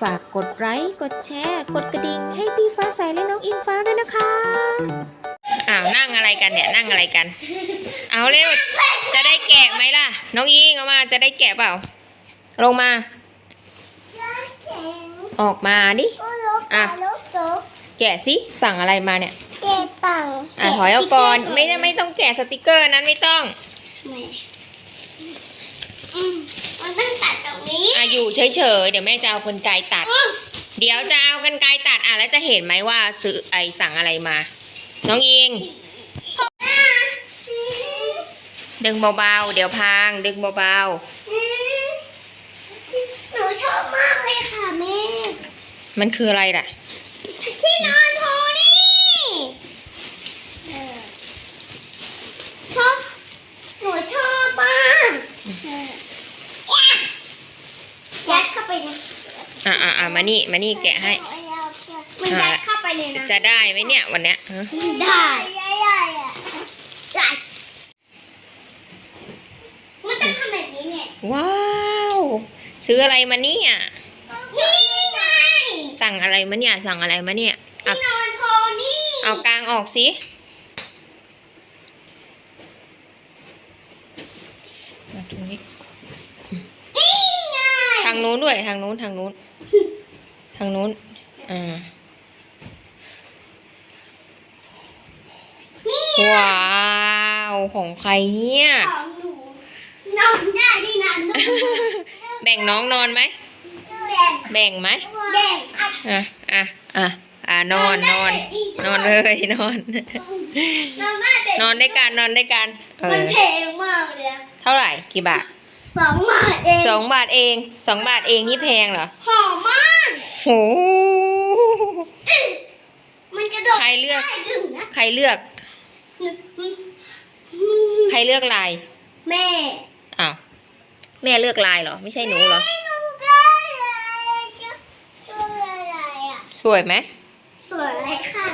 ฝากกดไลค์กดแชร์ กดกระดิ่งให้พี่ฟ้าใสและน้องอิงฟ้าด้วยนะคะอ้าวนั่งอะไรกันเนี่ยนั่งอะไรกัน เอาเร็วจะได้แกะไหมล่ะ น้องอิงเอามาจะได้แกะเปล่า ลงมา ออกมาดิอะแกะสิสั่งอะไรมาเนี่ยเก็บปังอะถอยเอาก่อนไม่ได้ไม่ต้องแกะสติกเกอร์นั้นไม่ต้องไม่อืมมันต้องตัดตรงนี้ อะอยู่เฉยๆ เดี๋ยวแม่จะเอากรรไกรตัดอืมเดี๋ยวจะเอากรรไกรตัดอะแล้วจะเห็นไหมว่าซื้อไอสั่งอะไรมา น้องอิง ดึงเบาๆ เดี๋ยวพัง ดึงเบาอืมหนูชอบมากเลยค่ะแม่ ๆ มันคืออะไรล่ะ ที่นอนโพนี่เออชอบ หนูชอบมากเออยัดเข้าไปนะ อะอะอะมานี่มานี่แกะให้ มันยัดเข้าไปเลยนะจะได้ไหมเนี่ยวันเนี้ยฮะได้ได้อะได้มันต้องทำแบบนี้เนี่ยว้าว ซื้ออะไรมาเนี่ยนี่ไงสั่งอะไรมาเนี่ยสั่งอะไรมาเนี่ยเอาที่นอนโพนี่เอากลางออกสิมาตรงนี้นี่ไงทางนู้นด้วย ทางนู้นทางนู้น ทางนู้น อ่านี่ว้าวของใครเนี่ย ของหนูนอนได้ด้วยนะนอนแบ่งน้องนอนไหม แบ่งแบ่งไหมแบ่งอะอะอะอะอะนอนนอน นอนเลยนอน นอนได้แบบนอนด้วยกันนอนด้วยกันเอมันอแพงมากเลยอะเท่าไหร่กี่บาท สองบาทเองสองบาทเองสองบาทเองนี่แพงเหรอหอมมากโหมันกระโดดใครเลือก ได้ถึงนะใครเลือก ใครเลือกลายแม่อ้าวแม่เลือกลายเหรอ ไม่ใช่หนูเหรอ ไม่รู้ได้อะไรจะตัวอะไรอะ สวยไหมสวยเลยค่ะ